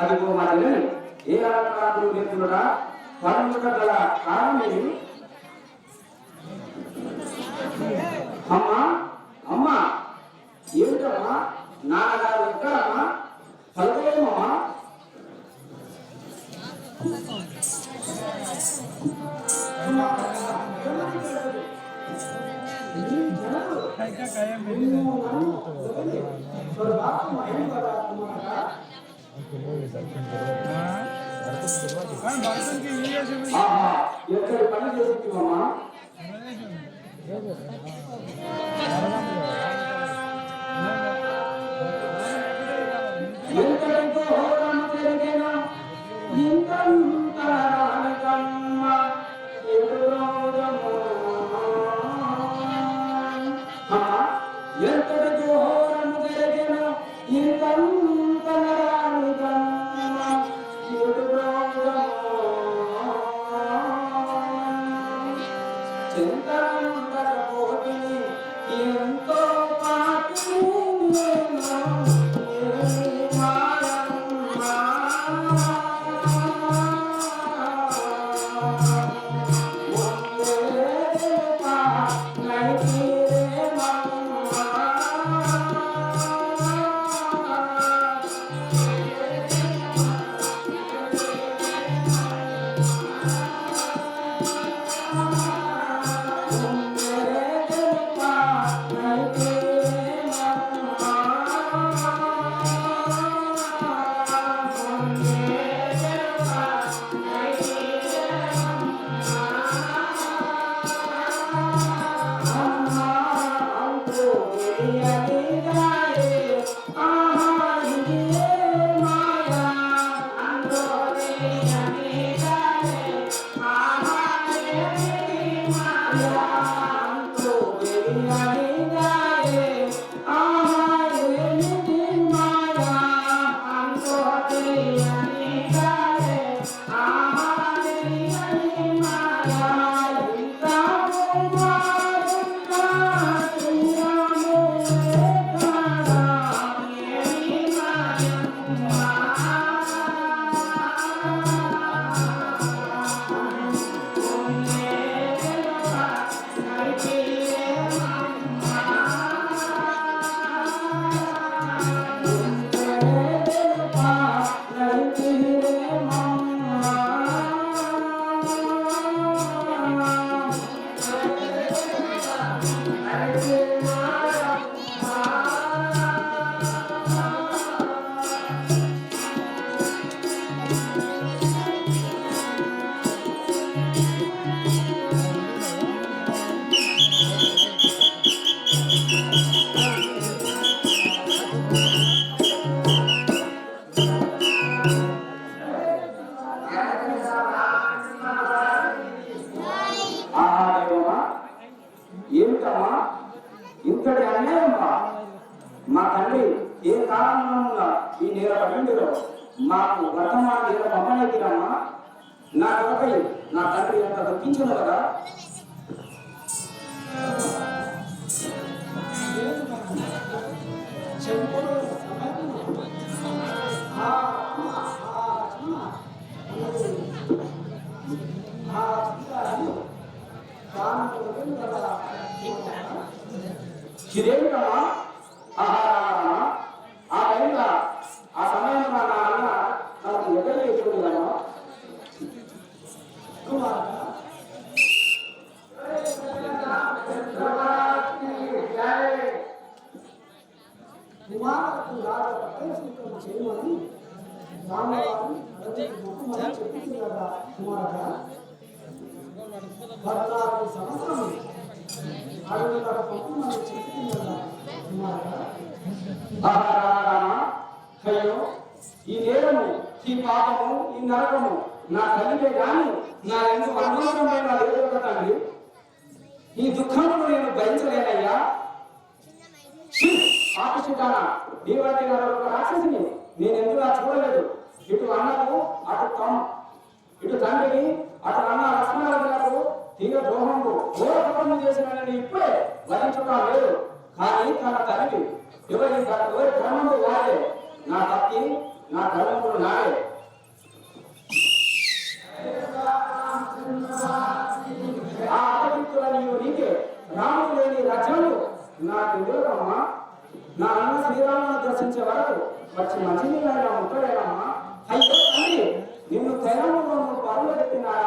అది మరి ఏ అలంకారాలు నేర్చుకున్నా పరముట గల కారణమేమి అమ్మా అమ్మా ఏమిటమ్మా నాన్నగారు ఎక్కడమ్మా పలకలేమమ్మా ఆహా ఎక్కడి పని చేస్తున్నామా ছিল পা লাগে ఇంతటి అన్యాయమ్మా మా తల్లి ఏ కారణంగా ఈ నేల పడిందో మాకు వర్తమాన నేల పంపనెత్తిరమ్మా నా కొరకై నా తండ్రి ఎంత దుఃఖించను కదా. ఇదేమిటమ్మా? ఆహారమ్మా ఆ టైంలో ఆ సమయంలో నా అన్న నాకు ఎక్కడ ఎక్కువదమ్మా రాజు చేయమని రామవారు పద్నాలుగు సంవత్సరం అయ్యో ఈ నేరము ఈ పాపము ఈ నరకము నా తల్లికే గాని నా ఎందుకు అనవసరమైన లేదు తండ్రి ఈ దుఃఖమును నేను భరించలేనయ్యా. ఛీ! పాపిష్టిదానా నీ రాక్షసిని నేను ఎందుకు చూడలేదు? ఇటు అన్నకు అటు తమ్ ఇటు తండ్రిని అటు అన్న లక్ష్మణకు తీగ ద్రోహంకు ఘోర కుటుంబం చేసిన ఇప్పుడే భరించుట లేదు కానీ తన తల్లి ఎవరి ఎవరి క్రమంలో వాడే. నా భక్తి నా ధర్మములు నాడే. ఆ అపవిత్రుల నీవు నీకే రాముడు లేని రచనలు నాకు నా అన్న శ్రీరామును దర్శించే వరకు వచ్చి మంచినీళ్ళైనా ముక్కడేనమ్మా అయ్యో తల్లి నిన్ను తెలంగాణ పరులు పెట్టినారా